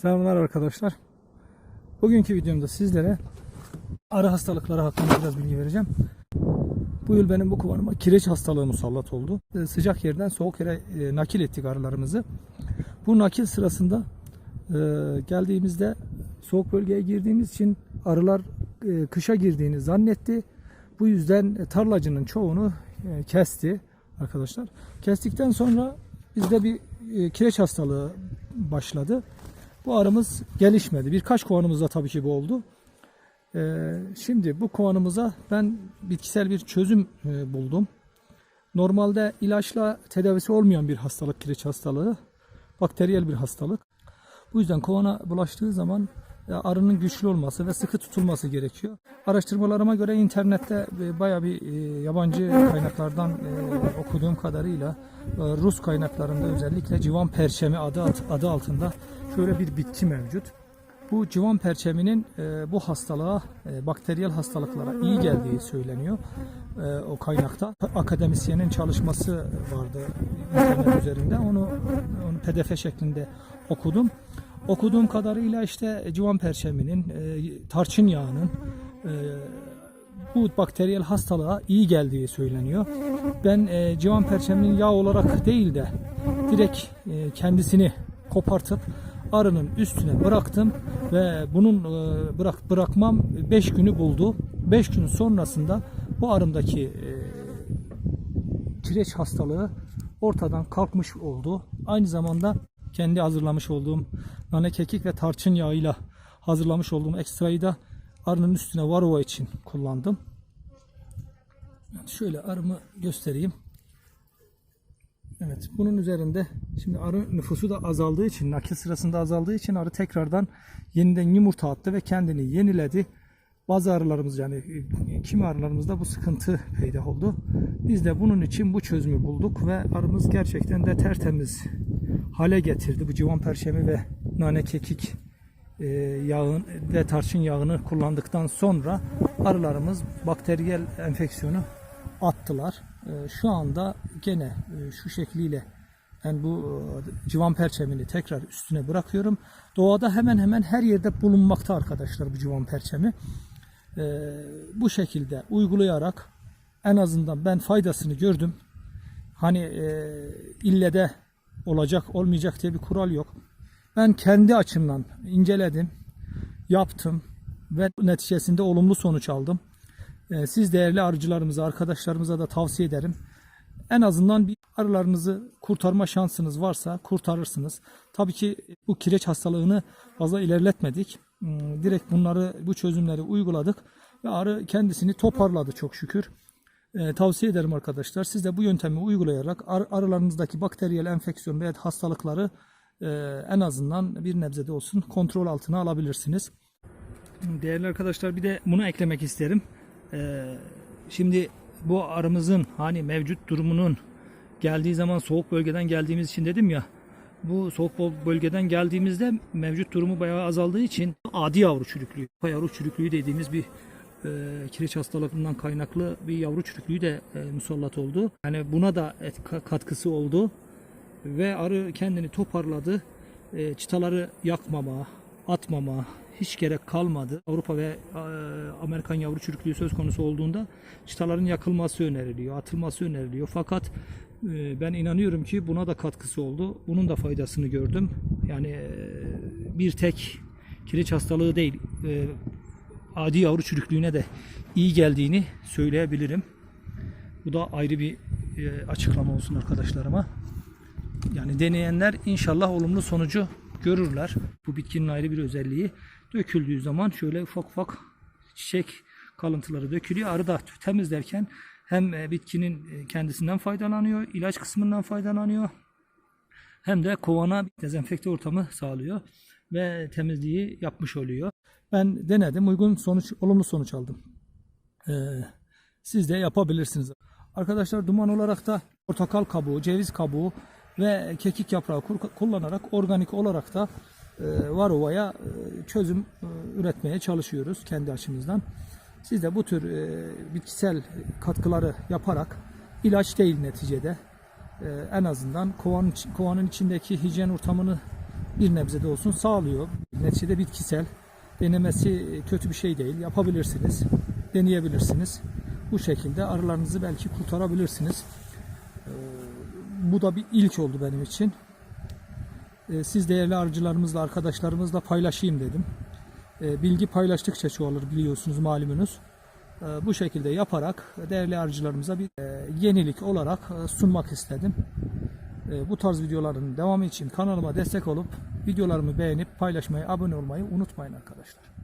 Selamlar arkadaşlar. Bugünkü videomda sizlere arı hastalıkları hakkında biraz bilgi vereceğim. Bu yıl benim bu kovanıma kireç hastalığı musallat oldu. Ee, Sıcak yerden soğuk yere e, nakil ettik arılarımızı. Bu nakil sırasında e, geldiğimizde soğuk bölgeye girdiğimiz için arılar e, kışa girdiğini zannetti. Bu yüzden tarlacının çoğunu kesti arkadaşlar. Kestikten sonra bizde bir kireç hastalığı başladı. Bu arımız gelişmedi. Birkaç kovanımızda tabii ki bu oldu. Ee, şimdi bu kovanımıza ben bitkisel bir çözüm e, buldum. Normalde ilaçla tedavisi olmayan bir hastalık kireç hastalığı. Bakteriyel bir hastalık. Bu yüzden kovana bulaştığı zaman arının güçlü olması ve sıkı tutulması gerekiyor. Araştırmalarıma göre internette e, baya bir e, yabancı kaynaklardan e, okuduğum kadarıyla Rus kaynaklarında özellikle civan perçemi adı adı altında şöyle bir bitki mevcut. Bu civan perçeminin bu hastalığa, bakteriyel hastalıklara iyi geldiği söyleniyor o kaynakta. Akademisyenin çalışması vardı internet üzerinde. Onu, onu pdf şeklinde okudum. Okuduğum kadarıyla işte civan perçeminin, e, tarçın yağının e, bu bakteriyel hastalığa iyi geldiği söyleniyor. Ben e, civan perçeminin yağ olarak değil de direkt e, kendisini kopartıp arının üstüne bıraktım ve bunun e, bırak bırakmam 5 günü buldu. 5 gün sonrasında bu arımdaki e, kireç hastalığı ortadan kalkmış oldu. Aynı zamanda kendi hazırlamış olduğum nane kekik ve tarçın yağıyla hazırlamış olduğum ekstrayı da arının üstüne varova için kullandım. Şöyle arımı göstereyim. Evet bunun üzerinde şimdi arı nüfusu da azaldığı için nakil sırasında azaldığı için arı tekrardan yeniden yumurta attı ve kendini yeniledi. Bazı arılarımız yani e, kimi arılarımızda bu sıkıntı peydah oldu. Biz de bunun için bu çözümü bulduk ve arımız gerçekten de tertemiz hale getirdi. Bu civan perçemi ve nane kekik e, yağın ve tarçın yağını kullandıktan sonra arılarımız bakteriyel enfeksiyonu attılar. E, Şu anda gene e, şu şekliyle ben bu e, civan perçemini tekrar üstüne bırakıyorum. Doğada hemen hemen her yerde bulunmakta arkadaşlar bu civan perçemi. E, Bu şekilde uygulayarak en azından ben faydasını gördüm. Hani e, ille de olacak olmayacak diye bir kural yok. Ben kendi açımdan inceledim, yaptım ve neticesinde olumlu sonuç aldım. Ee, Siz değerli arıcılarımıza, arkadaşlarımıza da tavsiye ederim. En azından bir arılarınızı kurtarma şansınız varsa kurtarırsınız. Tabii ki bu kireç hastalığını fazla ilerletmedik. Hmm, Direkt bunları, bu çözümleri uyguladık ve arı kendisini toparladı çok şükür. Ee, tavsiye ederim arkadaşlar. Siz de bu yöntemi uygulayarak ar- arılarınızdaki bakteriyel enfeksiyon veya hastalıkları e, en azından bir nebzede olsun kontrol altına alabilirsiniz. Değerli arkadaşlar bir de bunu eklemek isterim. Ee, şimdi bu arımızın hani mevcut durumunun geldiği zaman soğuk bölgeden geldiğimiz için dedim ya bu soğuk bölgeden geldiğimizde mevcut durumu bayağı azaldığı için adi yavru çürüklüğü, yavru çürüklüğü dediğimiz bir e, kireç hastalığından kaynaklı bir yavru çürüklüğü de e, musallat oldu. Yani buna da et- ka- katkısı oldu ve arı kendini toparladı. E, çıtaları yakmama, atmama hiç gerek kalmadı. Avrupa ve e, Amerikan yavru çürüklüğü söz konusu olduğunda çıtaların yakılması öneriliyor, atılması öneriliyor. Fakat e, ben inanıyorum ki buna da katkısı oldu. Bunun da faydasını gördüm. Yani e, bir tek kireç hastalığı değil, adi yavru çürüklüğüne de iyi geldiğini söyleyebilirim. Bu da ayrı bir açıklama olsun arkadaşlarıma. Yani deneyenler inşallah olumlu sonucu görürler. Bu bitkinin ayrı bir özelliği döküldüğü zaman şöyle ufak ufak çiçek kalıntıları dökülüyor. Arı da temizlerken hem e, bitkinin e, kendisinden faydalanıyor, ilaç kısmından faydalanıyor. Hem de kovana dezenfekte ortamı sağlıyor ve temizliği yapmış oluyor. Ben denedim, uygun sonuç, olumlu sonuç aldım. Ee, siz de yapabilirsiniz. Arkadaşlar duman olarak da portakal kabuğu, ceviz kabuğu ve kekik yaprağı kullanarak organik olarak da e, varovaya e, çözüm e, üretmeye çalışıyoruz kendi açımızdan. Siz de bu tür bitkisel katkıları yaparak ilaç değil neticede en azından kovanın, kovanın içindeki hijyen ortamını bir nebze de olsun sağlıyor. Neticede bitkisel. Denemesi kötü bir şey değil. Yapabilirsiniz. Deneyebilirsiniz. Bu şekilde arılarınızı belki kurtarabilirsiniz. Bu da bir ilk oldu benim için. Ee, Siz değerli arıcılarımızla, arkadaşlarımızla paylaşayım dedim. Ee, Bilgi paylaştıkça çoğalır biliyorsunuz malumunuz. Ee, Bu şekilde yaparak değerli arıcılarımıza bir e, yenilik olarak e, sunmak istedim. Bu tarz videoların devamı için kanalıma destek olup videolarımı beğenip paylaşmayı, abone olmayı unutmayın arkadaşlar.